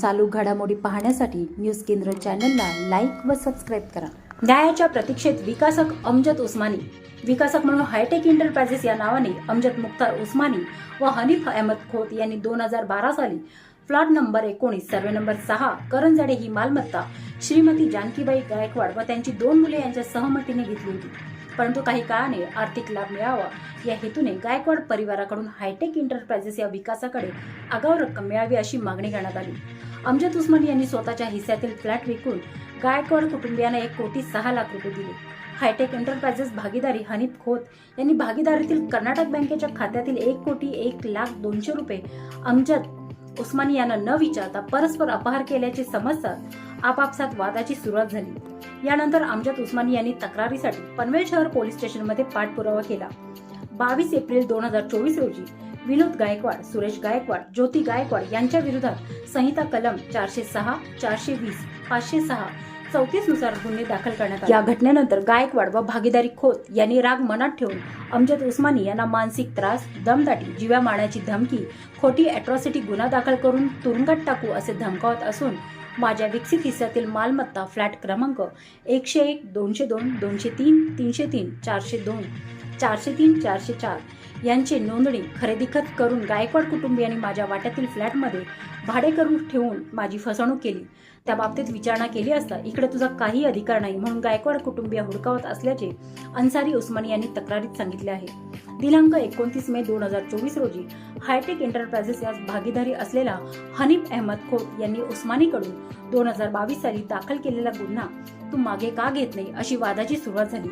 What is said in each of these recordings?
चालू घडामोडी पाहण्यासाठी न्यूज केंद्र चॅनलला लाईक व सबस्क्राईब करा. न्यायाच्या प्रतीक्षेत विकासक अमजद उस्मानी विकासक म्हणून हायटेक इंटरप्राइजेस या नावाने अमजद मुख्तार उस्मानी व हनीफ अहमद खोत यांनी दोन हजार बारा साली प्लॉट नंबर एकोणीस सर्वे नंबर सहा करंजाडे ही मालमत्ता श्रीमती जानकीबाई गायकवाड व त्यांची दोन मुले यांच्या सहमतीने घेतली होती. परंतु काही काळाने आर्थिक लाभ मिळावा या हेतूने गायकवाड परिवाराकडून हायटेक इंटरप्राइजेस या विकासाकडे आगाऊ रक्कम मिळावी अशी मागणी करण्यात आली. अमजद उस्मानी यांनी स्वतःच्या हिस्स्यातील फ्लॅट विकून गायकवाड कुटुंबियांना एक कोटी सहा लाख रुपये दिले. हायटेक एंटरप्राइजेस भागीदारी हनीफ खोत यांनी भागीदारीतील कर्नाटक बँकेच्या खात्यातील एक कोटी एक लाख दोनशे रुपये अमजद उस्मानी यांना न विचारता परस्पर अपहार केल्याचे समजतात आपापसात वादाची सुरुवात झाली. यानंतर अमजद उस्मानी यांनी तक्रारीसाठी पनवेल शहर पोलीस स्टेशनमध्ये पाठपुरावा केला. बावीस एप्रिल दोन हजार चोवीस रोजी विनोद गायकवाड सुरेश गायकवाड ज्योती गायकवाड यांच्या विरोधात संहिता कलम चारशे सहा चारशे वीस पाचशे सहा चौतीसनुसार गुन्हे दाखल करण्यात आले. या घटनेनंतर गायकवाड व भागीदारी खोत यांनी राग मनात ठेवून अमजद उस्मानी यांना मानसिक त्रास दमदाटी जीव्या मारण्याची धमकी खोटी अॅट्रॉसिटी गुन्हा दाखल करून तुरुंगात टाकू असे धमकावत असून माझ्या विकसित हिस्स्यातील मालमत्ता फ्लॅट क्रमांक एकशे एक दोनशे दोन दोनशे तीन तीनशे तीन चारशे दोन चारशे तीन चारशे चार यांची नोंदणी खरेदी खत करून गायकवाड कुटुंबियांनी माझ्या वाट्यातील फ्लॅटमध्ये भाडे करून ठेवून माझी फसवणूक केली. त्या बाबतीत विचारणा केली असता इकडे तुझा काही अधिकार नाही म्हणून गायकवाड कुटुंबीय हुडकावत असल्याचे अन्सारी उस्मानी यांनी तक्रारीत सांगितले आहे. दिनांक एकोणतीस मे दोन हजार चोवीस रोजी हायटेक एंटरप्राइजेस यास भागीदारी असलेला हनीफ अहमद खोत यांनी उस्मानीकडून दोन हजार बावीस साली दाखल केलेला गुन्हा तू मागे का घेत नाही अशी वादाची सुरुवात झाली.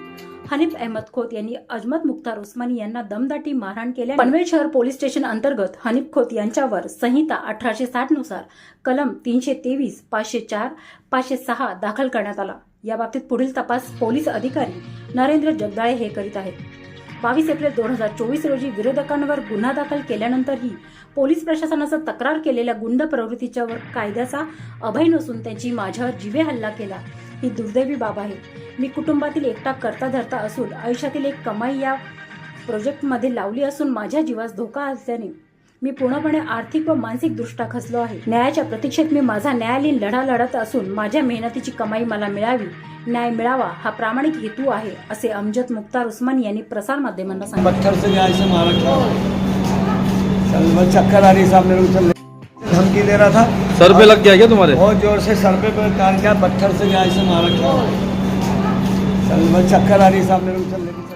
हनीफ अहमद खोत यांनी अजमत मुख्तार उस्मानी यांना दमदाटी मारहाण केल्या पनवेल शहर पोलीस स्टेशन अंतर्गत हनीफ खोत यांच्यावर संहिता अठराशे साठनुसार कलम तीनशे तेवीस पाचशे चार पाचशे सहा दाखल करण्यात आला. याबाबतीत पुढील तपास पोलीस अधिकारी नरेंद्र जगदाळे हे करीत आहेत. बावीस एप्रिल दोन हजार चोवीस रोजी विरोधकांवर गुन्हा दाखल केल्यानंतरही पोलीस प्रशासनाचा तक्रार केलेल्या गुंड प्रवृत्तीच्यावर कायद्याचा अभय नसून त्यांची माझ्यावर जीवे हल्ला केला. ही दुर्दैवी बाब आहे. मी कुटुंबातील एकटा करता धरता असून आयुष्यातील एक कमाई या प्रोजेक्टमध्ये लावली असून माझ्या जीवास धोका असल्याने मी पूर्णपणे आर्थिक व मानसिक दृष्ट्या खचलो आहे. न्यायाच्या प्रतीक्षेत मी माझा न्यायालयीन लढा लढत असून माझ्या मेहनतीची कमाई मला मिळावी न्याय मिळावा हा प्रामाणिक हेतू आहे असे अमजद मुख्तार उस्मानी यांनी प्रसार माध्यमांना सांगितले. धमकी दे रहा था। सर पे लग गया क्या तुम्हारे? बहुत जोर से सर पे कार क्या पत्थर से गया ऐसे मारा क्या चक्कर आ रही सामने रुक चल लेके चल।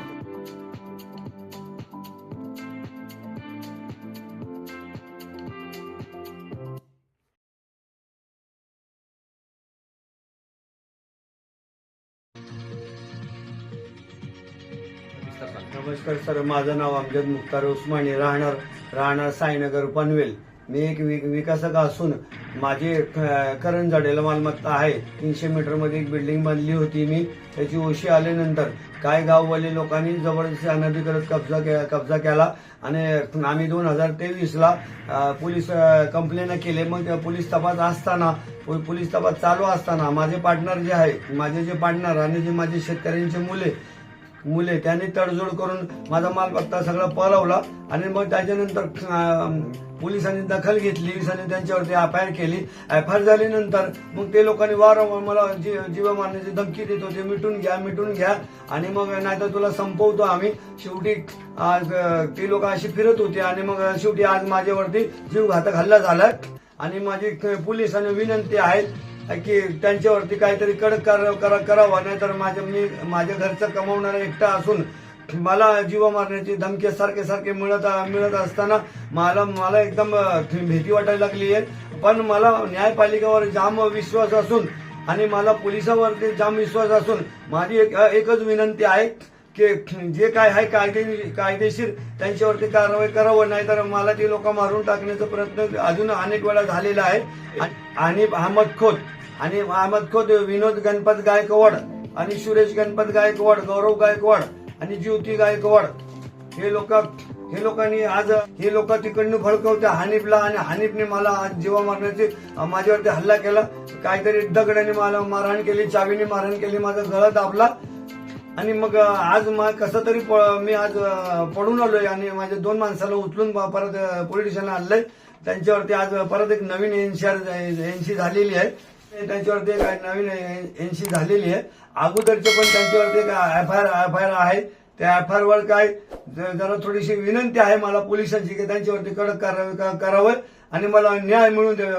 नमस्कार सर माझं नाव अमजद मुख्तार उस्मानी राहणार राहणार साईनगर पनवेल. मी एक विकासक असून माझी क- करंजाडेला मालमत्ता आहे. तीनशे मीटरमध्ये एक बिल्डिंग बांधली होती मी. त्याची ओशी आल्यानंतर काय गाववाले लोकांनी जबरदस्ती अनधिकृत कब्जा के- कब्जा केला. आणि आम्ही दोन हजार तेवीसला पोलीस कंप्लेन केले. मग पोलीस तपास असताना पोलीस तपास चालू असताना माझे पार्टनर जे आहे माझे जे पार्टनर आणि जे माझे शेतकऱ्यांचे मुले मुले त्यांनी तडजोड करून माझा मालमत्ता सगळा पळवला आणि मग त्याच्यानंतर पोलिसांनी दखल घेतली पोलिसांनी त्यांच्यावरती एफ आय आर केली. एफ आय आर झाल्यानंतर मग ते लोकांनी वारंवार मला जी जीव मारण्याची धमकी देत होते मिटून घ्या मिटून घ्या. आणि मग नाहीतर तुला संपवतो आम्ही. शेवटी आज लोक अशी फिरत होती आणि मग शेवटी आज माझ्यावरती जीवघातक हल्ला झाला आणि माझी पोलिसांना विनंती आहे की त्यांच्यावरती काहीतरी कडक कार- करा करावा नाहीतर माझ्या मी माझ्या घरचं कमावणारा एकटा असून मला जीव मारण्याची धमकी सारखे सारखे मिळत मिळत असताना मला मला एकदम भीती वाटायला लागली आहे. पण मला न्यायपालिकेवर जाम विश्वास असून आणि मला पोलिसावरती जाम विश्वास असून माझी एक एकच विनंती आहे की जे काय आहे कायदे कायदेशीर त्यांच्यावरती कारवाई करावं नाहीतर मला ते लोक मारून टाकण्याचा प्रयत्न अजून अनेक वेळा झालेला आहे. आणि हा मटखोत आणि अहमद खोद विनोद गणपत गायकवाड आणि सुरेश गणपत गायकवाड गौरव गायकवाड आणि ज्योती गायकवाड. हे लोक हे लोकांनी आज हे लोक तिकडनं भडकवते हानिफला आणि हानिफने मला आज जीवा मारण्याचे माझ्यावरती हल्ला केला. काहीतरी दगडाने मला मारहाण केली चावीने मारहाण केली माझा गळा दाबला. आणि मग आज मग कसं तरी प- मी आज पडून आलोय आणि माझ्या दोन माणसाला उचलून परत अं, पोलीस स्टेशनला आणलंय. त्यांच्यावरती आज परत एक नवीन एनसीआर एनसी झालेली आहे. त्यांच्यावरती एक नवीन एनसी झालेली आहे. अगोदरचे पण त्यांच्यावरती एक F I R F I R आहे. त्या एफ आय आरवर काय ज- जरा थोडीशी विनंती आहे मला पोलिसांची की त्यांच्यावरती कडक कारवाई करावं आणि मला न्याय मिळून द्यावा.